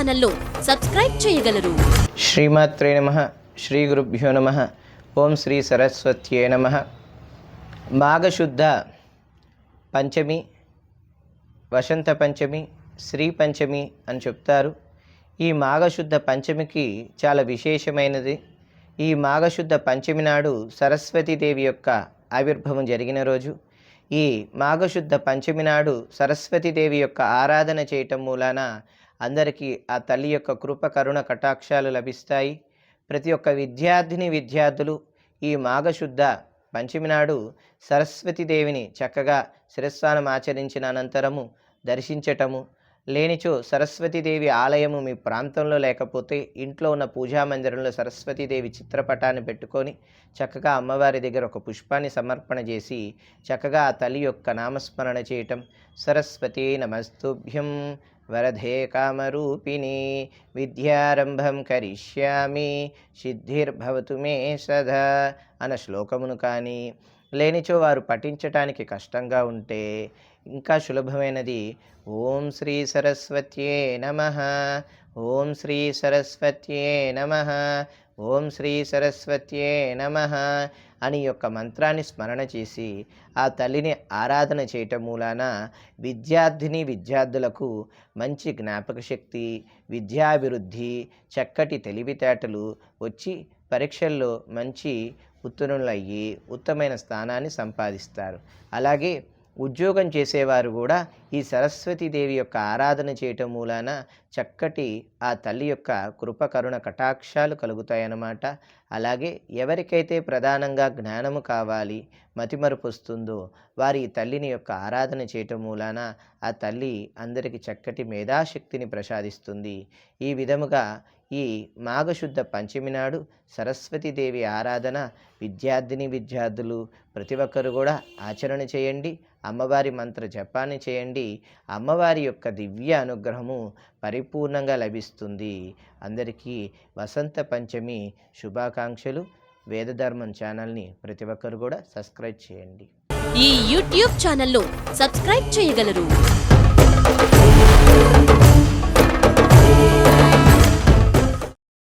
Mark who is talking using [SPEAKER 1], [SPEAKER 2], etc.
[SPEAKER 1] ఛానల్లో సబ్స్క్రైబ్ చేయగలరు.
[SPEAKER 2] శ్రీమాత్రే నమ. శ్రీ గురుభ్యో నమ. ఓం శ్రీ సరస్వత్యే నమ. మాఘశుద్ధ పంచమి వసంత పంచమి శ్రీ పంచమి అని చెప్తారు. ఈ మాఘశుద్ధ పంచమికి చాలా విశేషమైనది. ఈ మాఘశుద్ధ పంచమి నాడు సరస్వతీదేవి యొక్క ఆవిర్భావం జరిగిన రోజు. ఈ మాఘశుద్ధ పంచమి నాడు సరస్వతీదేవి యొక్క ఆరాధన చేయటం మూలాన అందరికీ ఆ తల్లి యొక్క కృప కరుణ కటాక్షాలు లభిస్తాయి. ప్రతి ఒక్క విద్యార్థిని విద్యార్థులు ఈ మాఘశుద్ధ పంచమి నాడు సరస్వతీదేవిని చక్కగా శిరస్నానం ఆచరించిన అనంతరము దర్శించటము లేనిచో సరస్వతీదేవి ఆలయము మీ ప్రాంతంలో లేకపోతే ఇంట్లో ఉన్న పూజా మందిరంలో సరస్వతీదేవి చిత్రపటాన్ని పెట్టుకొని చక్కగా అమ్మవారి దగ్గర ఒక పుష్పాన్ని సమర్పణ చేసి చక్కగా ఆ తల్లి యొక్క నామస్మరణ చేయటం. సరస్వతి నమస్తుభ్యం. వరధే కామరూపిణి. విద్యారంభం కరిష్యామి. సిద్ధిర్భవతు మే సదా. అన్న శ్లోకమును కానీ లేనిచో వారు పఠించటానికి కష్టంగా ఉంటే ఇంకా సులభమైనది. ఓం శ్రీ సరస్వత్యే నమ. ఓం శ్రీ సరస్వత్యే నమ. ఓం శ్రీ సరస్వత్యే నమ అని యొక్క మంత్రాన్ని స్మరణ చేసి ఆ తల్లిని ఆరాధన చేయటం మూలాన విద్యార్థిని విద్యార్థులకు మంచి జ్ఞాపక శక్తి విద్యాభివృద్ధి చక్కటి తెలివితేటలు వచ్చి పరీక్షల్లో మంచి ఉత్తీర్ణులయ్యి ఉత్తమైన స్థానాన్ని సంపాదిస్తారు. అలాగే ఉద్యోగం చేసేవారు కూడా ఈ సరస్వతీదేవి యొక్క ఆరాధన చేయటం మూలాన చక్కటి ఆ తల్లి యొక్క కృపకరుణ కటాక్షాలు కలుగుతాయన్నమాట. అలాగే ఎవరికైతే ప్రధానంగా జ్ఞానము కావాలి మతిమరుపు వస్తుందో వారి తల్లిని యొక్క ఆరాధన చేయటం మూలాన ఆ తల్లి అందరికీ చక్కటి మేధాశక్తిని ప్రసాదిస్తుంది. ఈ విధముగా ఈ మాఘశుద్ధ పంచమి నాడు సరస్వతీదేవి ఆరాధన విద్యార్థిని విద్యార్థులు ప్రతి ఒక్కరు కూడా ఆచరణ చేయండి. అమ్మవారి మంత్ర జపాన్ని చేయండి. అమ్మవారి యొక్క దివ్య అనుగ్రహము పరిపూర్ణంగా లభిస్తుంది. అందరికీ వసంత పంచమి శుభాకాంక్షలు. వేదధర్మం ఛానల్ని ప్రతి ఒక్కరు కూడా సబ్స్క్రైబ్ చేయండి.
[SPEAKER 1] ఈ యూట్యూబ్ ఛానల్లో సబ్స్క్రైబ్ చేయగలరు.